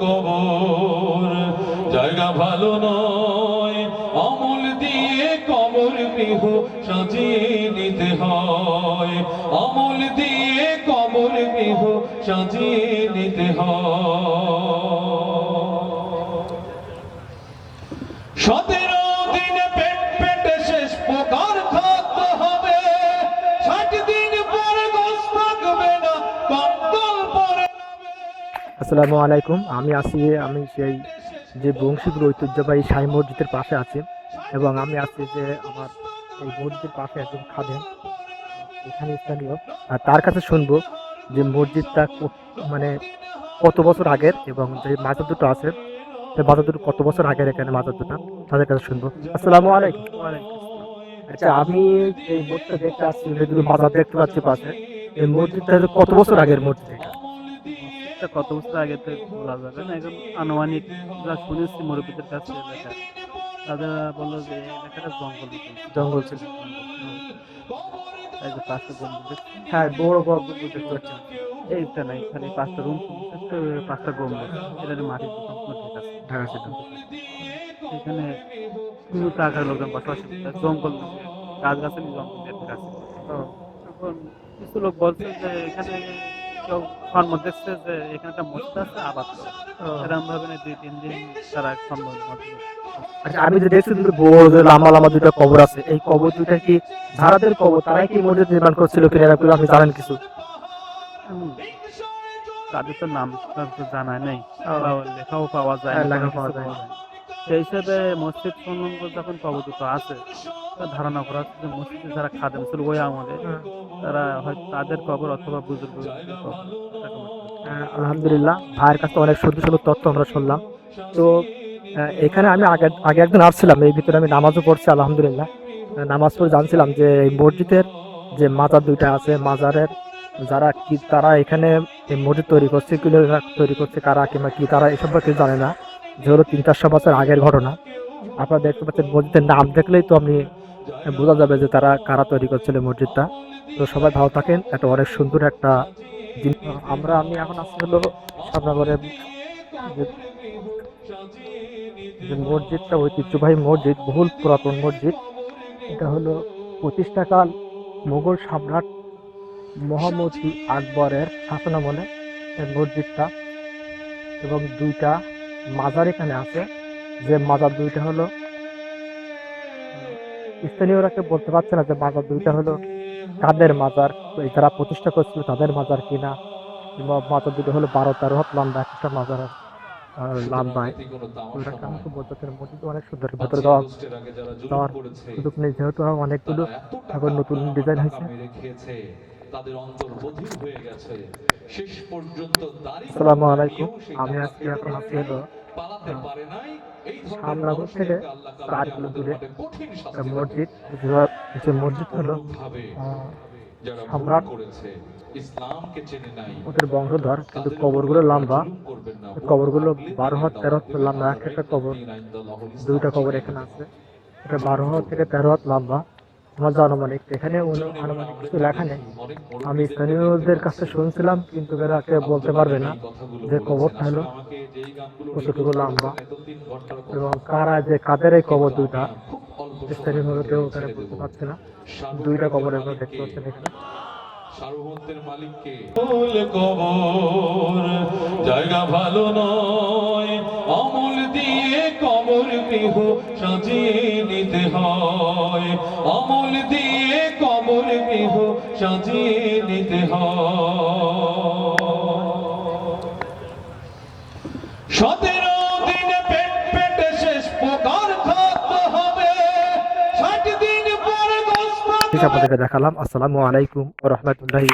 কবর। জায়গা ভালো নয়, অমল দিয়ে কবর গৃহ সাজিয়ে নিতে হয়। অমল দিয়ে কবর গৃহ সাজিয়ে নিতে হয়। সতেরো আসসালামু আলাইকুম। আমি আছি, আমি সেই যে বংশীগুলো ঐতিহ্যবাহী সাই মসজিদের পাশে আছি এবং আমি আছি যে আমার এই মসজিদের পাশে একজন খাদেন এখানে স্থানীয়। আর তার কাছে শুনব যে মসজিদটা মানে কত বছর আগের এবং যে মাজার দুটো আছে সেই মাজার দুটো কত বছর আগের এখানে মাজার দুটো তাদের কাছে শুনব। আসসালামু আলাইকুম। আচ্ছা আমি এই মসজিদটা দেখতে আসছি মাজার দেখতে পাচ্ছি পাশে। এই মসজিদটা কত বছর আগের মসজিদ এটা? কত বছর আগে তো বলা যাবে না? এখন আনুমানিক যা শুনেছি মুরব্বীদের কাছে এলাকা তাদের বলল যে এলাকাটা জঙ্গল জঙ্গল ছিল। এই যে পাঁচটা জঙ্গল হ্যাঁ বড় বড় গম্বুজ দেখতে এইটা নাই খালি পাঁচটা রুম পাঁচটা গম্বুজ। এটা মাটির ঢাকা এখানে শুধু টাকার লোকজন বসবাস জঙ্গল গাছ গাছালি জঙ্গল এখন কিছু লোক বলছে যে এখানে কেউ কর্ম দেখছে যে এখানে একটা মসজিদ আছে আবাদ এরকম ভাবে দুই তিন দিন তারা সম্ভব আচ্ছা আমি যে দেখছি দুটো বড় যে লম্বা লম্বা দুটো কবর আছে এই কবর দুইটা কি যারাদের কবর তারাই কি মসজিদ নির্মাণ করছিল কিনা এরকম আপনি জানেন কিছু? তাদের তো নাম জানা নেই। লেখাও পাওয়া যায় হ্যাঁ, লেখা পাওয়া যায় পাওয়া যায় না। সেই হিসেবে মসজিদ সংলগ্ন যখন কবদূত আছে ধারণা করা হচ্ছে যে মসজিদে যারা খাদেম ছিল ওই আমলে তারা হয়তো তাদের কবর অথবা বুজুর্গ আলহামদুলিল্লাহ ভাইয়ের কাছে অনেক সুন্দর সুন্দর তথ্য আমরা শুনলাম। তো এখানে আমি আগে আগে একদিন আসছিলাম এই ভিতরে আমি নামাজও পড়ছি আলহামদুলিল্লাহ। নামাজ পড়ে জানছিলাম যে এই মসজিদের যে মাজার দুইটা আছে মাজারের যারা কি তারা এখানে এই মসজিদ তৈরি করছে কি তৈরি করছে কারা কিংবা কি তারা এসব কিছু জানে না। যেগুলো তিন চারশো বছর আগের ঘটনা। আপনারা দেখতে পাচ্ছেন মসজিদের নাম দেখলেই তো আপনি বোঝা যাবে যে তারা কারা তৈরি করছিল মসজিদটা। তো সবাই ভালো থাকেন এটা অনেক সুন্দর একটা জিনিস আমরা, আমি এখন আসছি হলো সামনাগরের যে মসজিদটা, ঐতিহ্যবাহী মসজিদ, বহুল পুরাতন মসজিদ। এটা হলো প্রতিষ্ঠাকাল মোগল সম্রাট মহামতি আকবরের শাসনামলে মসজিদটা এবং দুইটা মাজার এখানে আছে যে মাজার দুইটা হলো স্থানীয়রা কেউ বলতে পারছে না যে মাজার দুইটা হলো কাদের মাজার যারা প্রতিষ্ঠা করছিল তাদের মাজার কিনা কিংবা মাজার দুটো হলো বারো তেরো হাত লম্বা একটা মাজার লম্বায় অনেক সুন্দর ভেতরে দেওয়া দেওয়ার সুযোগ নেই যেহেতু অনেকগুলো এখন নতুন ডিজাইন হয়েছে। তাদের অন্তর বধির হয়ে গেছে। শেষ পর্যন্ত আসসালামু আলাইকুম। আমি আজকে এখন আছি হলো থেকে চার কিলো দূরে মসজিদ যে- মসজিদ হলো সম্রাট ওদের বংশধর কিন্তু কবরগুলো লম্বা। কবরগুলো বারো হাত তেরো হাত লম্বা এক একটা কবর। দুইটা কবর এখানে আছে। এটা বারো হাত থেকে তেরো হাত লম্বা। আমার জানুমানিক এখানে আনুমানিক কিছু লেখা নেই। আমি স্থানীয়দের কাছে শুনছিলাম কিন্তু এরা কেউ বলতে পারবে না যে। কবরটা হলো কতটুকু লম্বা এবং কারা যে কাদের এই কবর দুইটা। স্থানীয়ভাবে কেউ এখানে বলতে পারছে না। দুইটা কবর মালিককে, দেখতে পাচ্ছেন এখানে। জায়গা ভালো নয় অমল দিয়ে গৃহ সাজিয়ে নিতে হয়। অমল দিয়ে কবর গৃহ সাজিয়ে নিতে হয়। সতেরো দিনে পেট পেটে শেষ প্রকার দেখালাম। আসসালামু আলাইকুম রহমতুল্লাহি